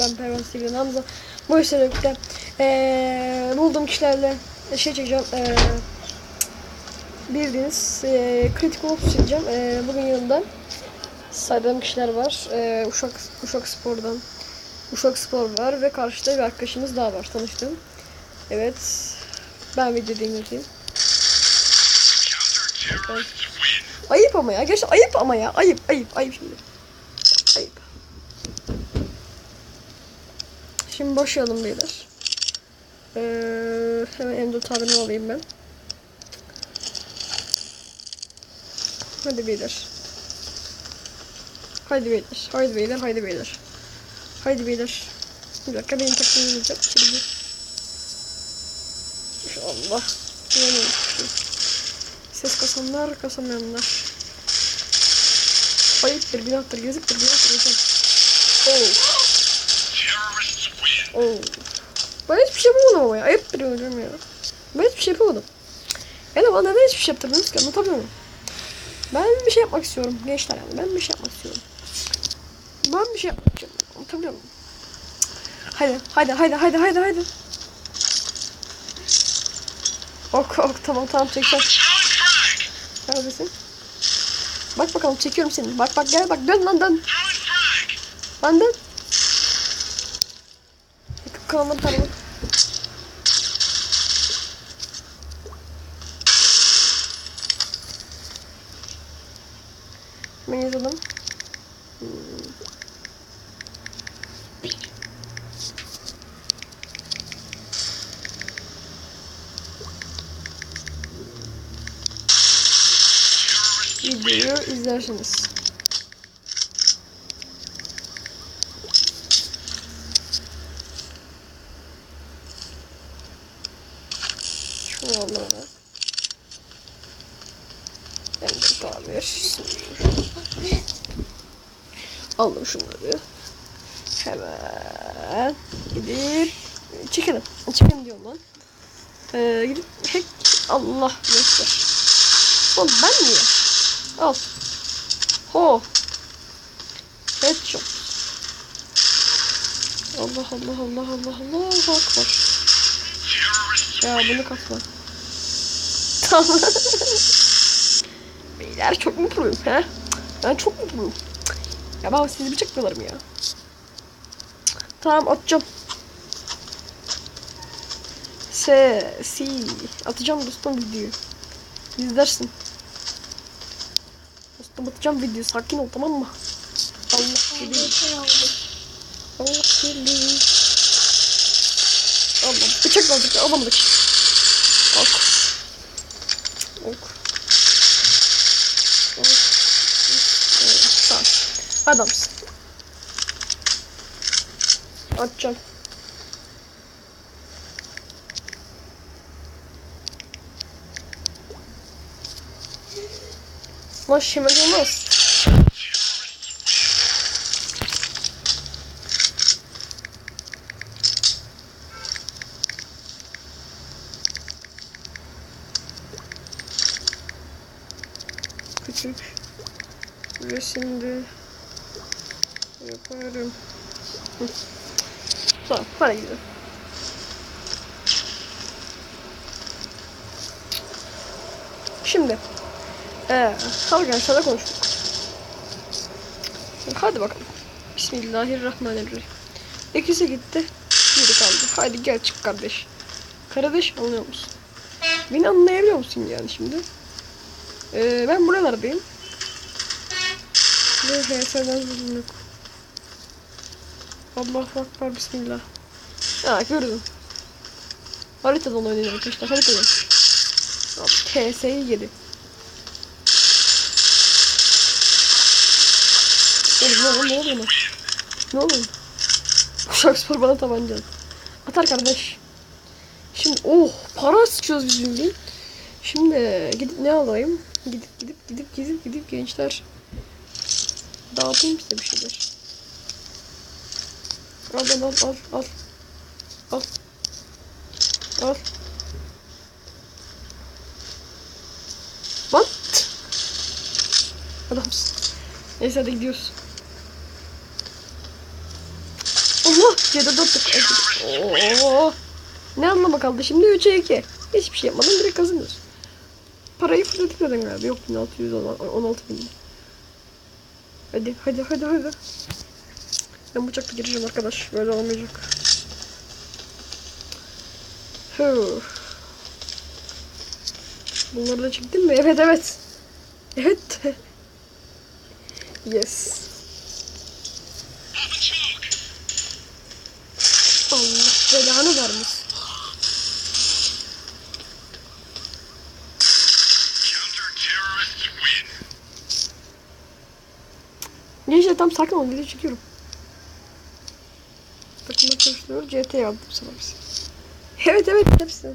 Ben Pervan Sivri'nin Hamza. Bu işle birlikte eee bulduğum kişilerle şey çekeceğim. Eee bildiğiniz eee kritik ops çekeceğim. Eee bugün yanımda saydığım kişiler var. Eee Uşak, Uşak Spor'dan. Uşak Spor var ve karşıda bir arkadaşımız daha var tanıştığım. Evet. Ben video dinleteyim. Evet. Ayıp ama ya. Gerçekten ayıp ama ya. Ayıp, ayıp, ayıp şimdi. Ayıp. Şimdi başlayalım beyler. Ee, hemen M4 tabini alayım ben. Hadi beyler. Haydi beyler. Haydi beyler. Haydi beyler. Haydi beyler. Bir dakika benim takımım olacak. Şimdi. İnşallah. Yemin Ses kasanlar kasamayanlar. Ayıptır, günahtır, yazıktır, günahtır hocam. Oh. Oo. Ben hiçbir şey yapamadım ama ya. Ayıp bir hocam ya. Ben hiçbir şey yapamadım. Yani bana neden hiçbir şey yaptırdınız ki anlatamıyor muyum? Ben bir şey yapmak istiyorum gençler yani. Ben bir şey yapmak istiyorum. Ben bir şey yapmak istiyorum. Anlatabiliyor muyum? Haydi, haydi, haydi, haydi, haydi, haydi. Ok, ok, tamam, tamam, frag. Neredesin? Bak bakalım, çekiyorum seni. Bak, bak, gel, bak, dön lan, dön. Lan dön. Tane bak. Ben yazalım. Videoyu izlersiniz. Şunu alalım. Ben de tamir. Aldım şunları. Hemen gidip çekelim. Çekelim diyorum lan. Ee, gidip hack Allah göster. Oğlum ben niye? Al. Ho. Headshot. Allah Allah Allah Allah Allah akbar. Terrorists Ya bunu katma. Tamam. Beyler çok mutluyum he. Ben çok mutluyum. Ya ben sizi bıçaklarım ya. Tamam atacağım. S, si. Atacağım dostum videoyu. İzlersin. Dostum atacağım videoyu. Sakin ol tamam mı? Allah geliyor. Allah geliyor. Allah bıçak aldık alamadık. Ok. Ok. Ok. Evet, Tamam. Adamsın. Atacağım. Lan şimal olmaz. Küçük resimde yaparım. Tamam, para gidiyor. Ee, kavgan sana konuştuk. Hadi bakalım. Bismillahirrahmanirrahim. İkisi gitti. Biri kaldı. Hadi gel çık kardeş. Kardeş anlıyor musun? Beni anlayabiliyor musun yani şimdi? Ee, ben buralardayım. Ve HS'den zulüm. Allah akbar bismillah. Ha gördüm. Haritadan oynayacağım arkadaşlar haritadan. TS7. lan ne oluyor lan? Ne oluyor? Uşak spor bana tabanca Atar kardeş. Şimdi oh para sıkıyoruz biz bildiğin. Şimdi e, gidip ne alayım? Gidip gidip gidip gidip gidip gençler. Dağıtayım size bir şeyler. Al al al al al. Al. Al. What? Adamsın. Neyse hadi gidiyoruz. Allah C'de dörtlük. Oo. Ne anlama kaldı şimdi 3'e 2. Hiçbir şey yapmadan direkt kazanıyoruz. Parayı fırladık zaten galiba. Yok 1600 olan 16 bin. Hadi hadi hadi hadi. Ben bıçakla gireceğim arkadaş. Böyle olmayacak. Hı. Bunları da çektin mi? Evet evet. Evet. yes. Allah belanı vermiş. Gençler tam sakin olun video çekiyorum. Takımda çalışıyor. CT aldım sana biz. Evet evet hepsi.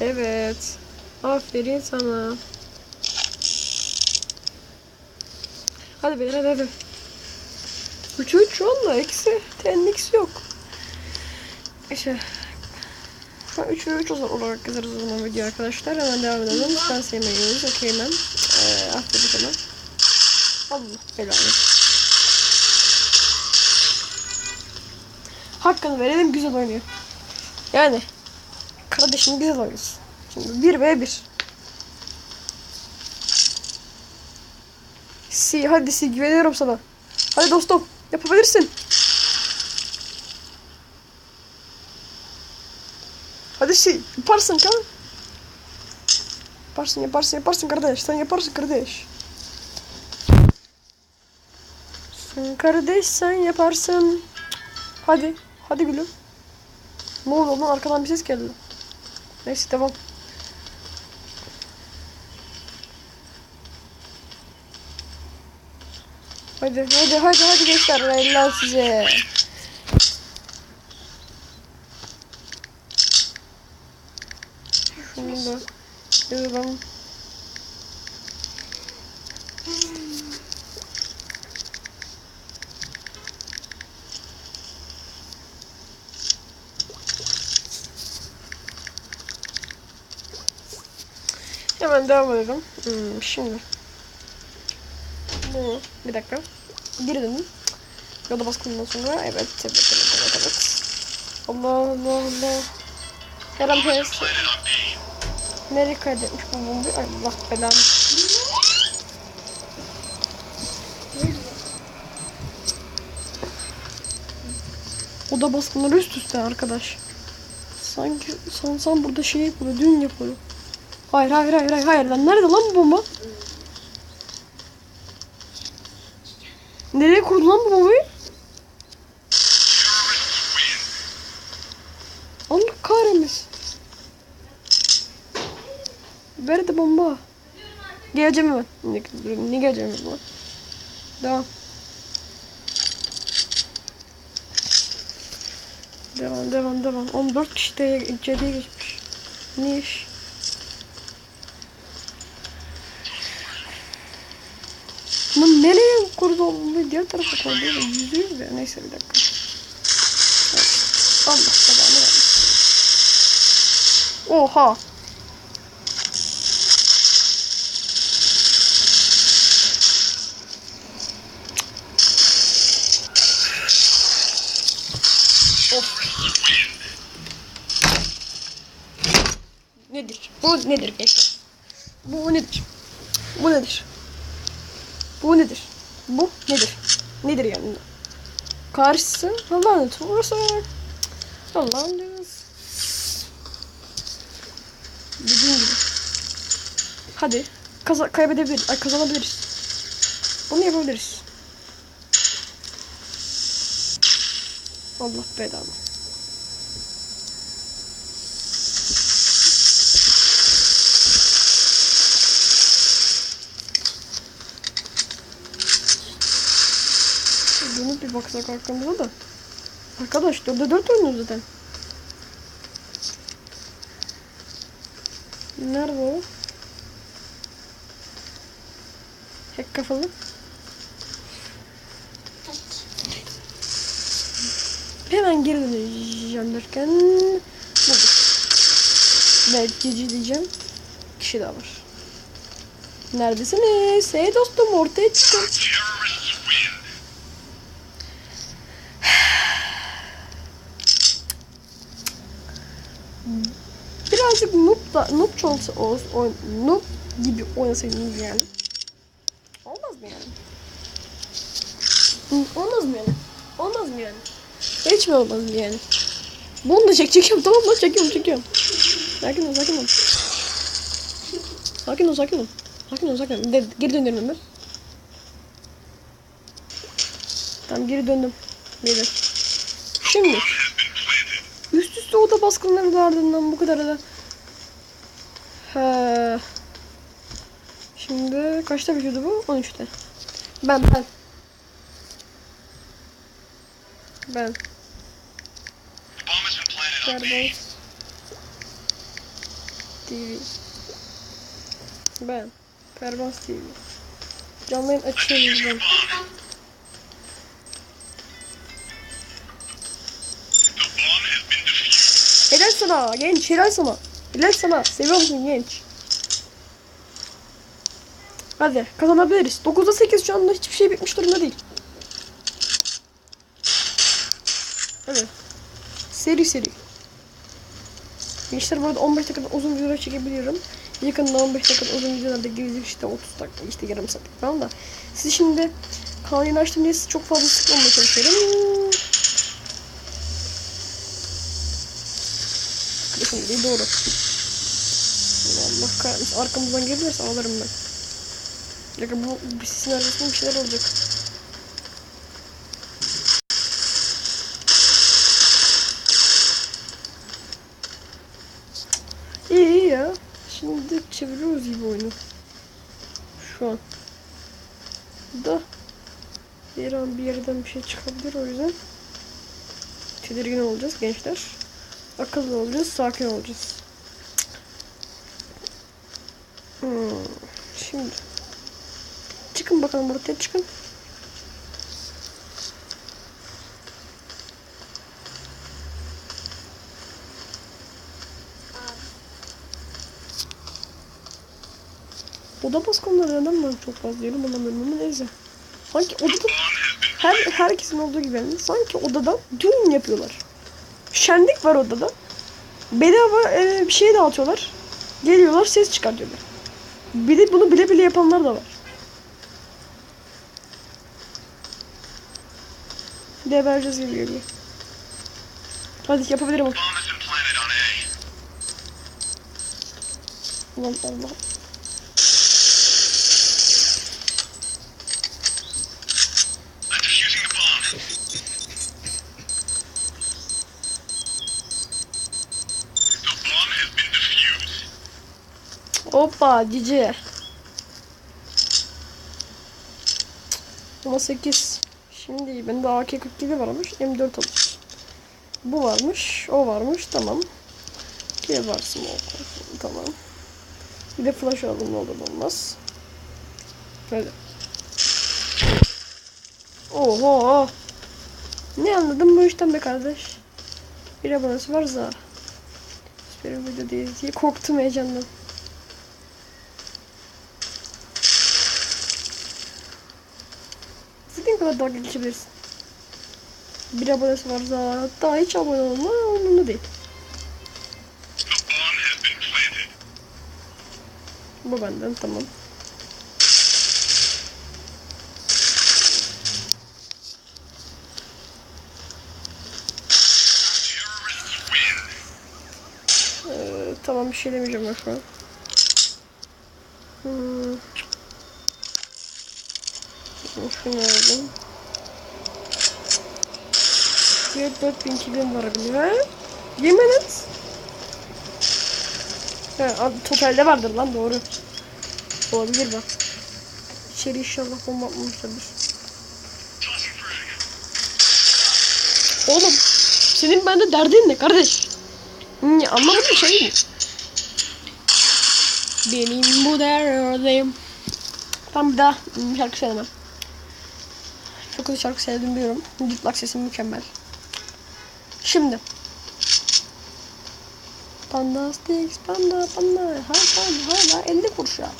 Evet. Aferin sana. Hadi beyler hadi hadi. 3 3 valla eksi. Ten eksi yok. İşte. An 3 3 olarak yazarız o zaman video arkadaşlar. Hemen devam edelim. Sen sevmeyiz. Okey ben. Ee, atladık hemen. Allah belanı. Hakkını verelim güzel oynuyor. Yani. Kardeşim güzel oynuyorsun. Şimdi 1 v 1. Si hadi Si güveniyorum sana. Hadi dostum yapabilirsin. Hadi Si yaparsın kan. Yaparsın yaparsın yaparsın kardeş. Sen yaparsın kardeş. Sen kardeş sen yaparsın. Hadi. Hadi gülüm. Ne oldu lan arkadan bir ses geldi. Neyse devam. Hadi hadi hadi hadi gençler helal size. Şunu da yazalım. Hemen devam edelim. Hmm, şimdi. Bunu bir dakika. Geri dönün. Yoda baskınından sonra evet evet evet evet evet. Allah Allah Allah. Kerem Pes. Nereye kaydetmiş bu bombayı? Ay, Allah belanı. Oda baskınları üst üste arkadaş. Sanki sansan burada şey yapıyor, dün yapıyor. Hayır hayır hayır hayır hayır lan nerede lan bu bomba? Nereye kurdu lan bu bombayı? Allah kahretmesin. Nerede bomba? Geleceğim hemen. Ne, ne geleceğim hemen? Devam. Devam devam devam. 14 kişi de içeriye geçmiş. Ne iş? Lan nereye kurdu oğlum? Diğer tarafa koydu. Yüzde yüz de. Neyse bir dakika. Evet. Allah belanı versin. Oha. Nedir? Bu nedir? Bu nedir? Bu nedir? Bu nedir? Bu nedir? Nedir yani? Karşısı Allah'ın tuğrası. Allah'ın diyoruz. Dediğim gibi. Hadi. Kaza kaybedebiliriz. Ay kazanabiliriz. Bunu yapabiliriz. Allah belanı. Bir baksak arkamıza da. Arkadaş 4'e 4 oynuyoruz zaten. Nerede o? Hack kafalı. Hemen geri döneceğim derken bulduk. Gece diyeceğim. Kişi daha var. Neredesiniz? Hey dostum ortaya çıkın. Birazcık noob da noob olsa o, o noob gibi oynasaydınız yani. Olmaz mı yani? Olmaz mı yani? Olmaz mı yani? Hiç mi olmaz mı yani? Bunu da çek çekiyorum tamam mı? Çekiyorum çekiyorum. Sakin ol sakin ol. Sakin ol sakin ol. Sakin ol sakin ol. De, geri dönüyorum ben. Tamam geri döndüm. Geri. Şimdi. Üst üste oda baskınları da ardından bu kadar da. He. Şimdi kaçta bitiyordu bu? 13'te. Ben ben. Ben. Perbans TV. Ben. Perbans TV. Canlı yayın açıyorum ben. Helal sana genç helal sana. Helal sana. Seviyor musun genç? Hadi kazanabiliriz. 9'da 8 şu anda hiçbir şey bitmiş durumda değil. Hadi. Seri seri. Gençler bu arada 15 dakikada uzun videolar çekebiliyorum. Yakında 15 dakikada uzun videolarda gelecek işte 30 dakika işte yarım saat falan da. Siz şimdi kanalı açtım diye çok fazla sıkmamaya çalışıyorum. Arkadaşım değil doğru. Allah kahretsin arkamızdan gelirse ağlarım ben. Ya bu bir sesin arkasında bir şeyler olacak. İyi iyi ya. Şimdi çeviriyoruz gibi oyunu. Şu an. Da bir an bir yerden bir şey çıkabilir o yüzden. Tedirgin olacağız gençler. Akıllı olacağız, sakin olacağız. Hmm, Şimdi çıkın bakalım ortaya çıkın. Oda baskınları neden ben çok fazla yerim anlamıyorum ama neyse. Sanki odada her herkesin olduğu gibi sanki odada düğün yapıyorlar. Şenlik var odada. Bedava e, bir şey dağıtıyorlar. Geliyorlar ses çıkartıyorlar. Bir de bunu bile bile yapanlar da var. Gebereceğiz gibi geliyor. Hadi yapabilirim. A. Ulan Allah. Hoppa cici. Ama 8. Şimdi bende AK-47 varmış. M4 alır. Bu varmış. O varmış. Tamam. Bir var smoke. Tamam. Bir de flash alalım ne olur olmaz. Hadi. Oho. Ne anladın bu işten be kardeş? Bir abonesi var za. Süper video değil diye korktum heyecandan. Kadar dalga geçebilirsin. Bir abonesi var zaten. Daha hiç abone olma umurumda değil. Bu benden tamam. Ee, tamam bir şey demeyeceğim ben şu an. Hmm. Aldım. Bir 4000 kilim var bile. Ha? Yemin et. Ha, totalde vardır lan doğru. Olabilir bak. İçeri inşallah bomba atmamışlardır. Oğlum senin bende derdin ne kardeş? Hmm, anlamadım şey mi? Benim bu derdim. Tam bir daha şarkı söylemem. Çok şarkı sevdim biliyorum. Gırtlak sesim mükemmel. Şimdi. Panda sticks, panda panda, ha panda hala 50 kuruşa.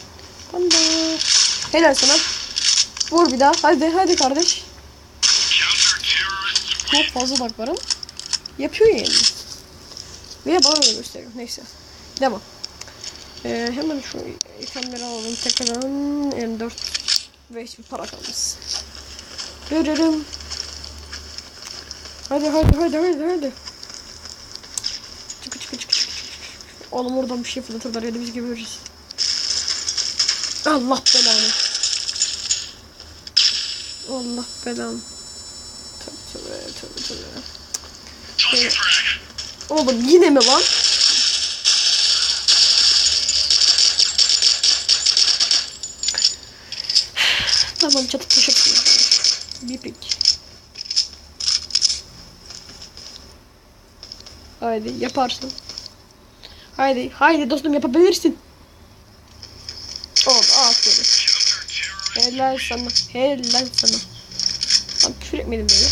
Panda. Helal sana. Vur bir daha. Hadi hadi kardeş. Çok fazla bak var ama. Yapıyor yani. Veya bana öyle gösteriyor. Neyse. Devam. Ee, hemen şu itemleri alalım tekrardan. M4 ve hiçbir para kalmaz. Görürüm. Hadi hadi hadi hadi hadi. Çıkı çıkı çıkı çıkı çıkı. Oğlum oradan bir şey fırlatırlar ya da biz görürüz. Allah belanı. Allah belanı. Tövbe tövbe tövbe. Tossing frag. Oğlum yine mi lan? tamam çatı taşırsın. Bir pik. Haydi yaparsın. Haydi haydi dostum yapabilirsin. Oldu aferin. Helal sana. Helal sana. Lan küfür etmedim böyle.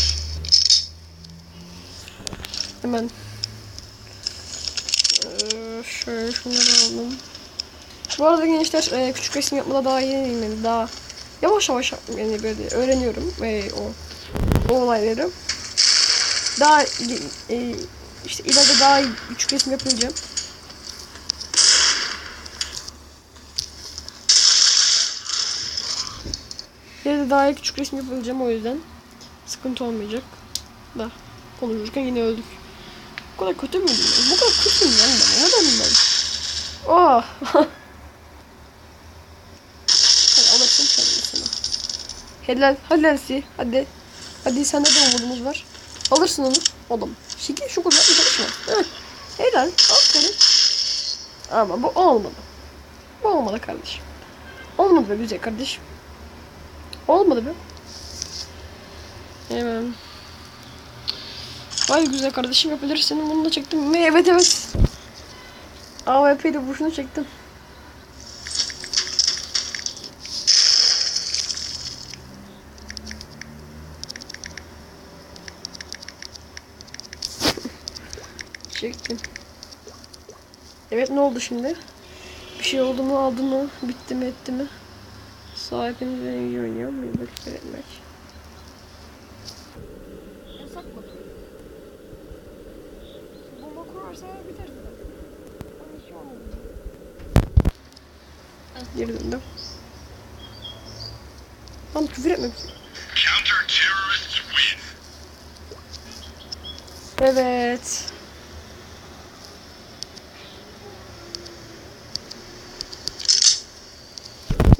Hemen. Ee, şöyle şunları alalım. Bu arada gençler e, küçük resim yapmada daha yeniyim yani daha yavaş yavaş yani böyle öğreniyorum e, o, o olayları. Daha e, işte ileride daha küçük resim yapacağım. İleride daha iyi küçük resim yapacağım o yüzden sıkıntı olmayacak. Da konuşurken yine öldük. Bu kadar kötü müydüm? Bu kadar kötü müyüm ben? ben? Neden ben? Oh! Hadi alırsın kendisini. Helal, helalsi. Hadi. Hadi sende de umudumuz var. Alırsın onu. Oğlum. Şekil şu kadar çalışma. Heh. Helal. Aferin. Ama bu olmadı. Bu olmadı kardeşim. Olmadı be güzel kardeşim. Olmadı be. Hemen. Vay güzel kardeşim yapabilirsin. Bunu da çektim. Evet evet. AWP ile boşuna. Çektim. Evet ne oldu şimdi? Bir şey oldu mu aldı mı? Bitti mi etti mi? Sahibiniz beni iyi oynuyor mu? Yıllık etmek. Yasak mı? Bomba kurarsa biter zaten. Ama hiç olmadı. Geri döndüm. Lan küfür etme. Counter-terrorists win. Evet.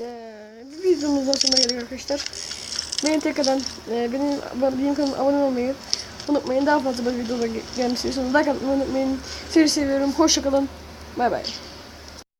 Ee, bir videomuzdan sonuna geldik arkadaşlar. Beni tekrardan e, benim, benim kanalıma abone olmayı unutmayın. Daha fazla böyle videolar gelmesi istiyorsanız like atmayı unutmayın. Sizi seviyorum. Hoşçakalın. Bay bay.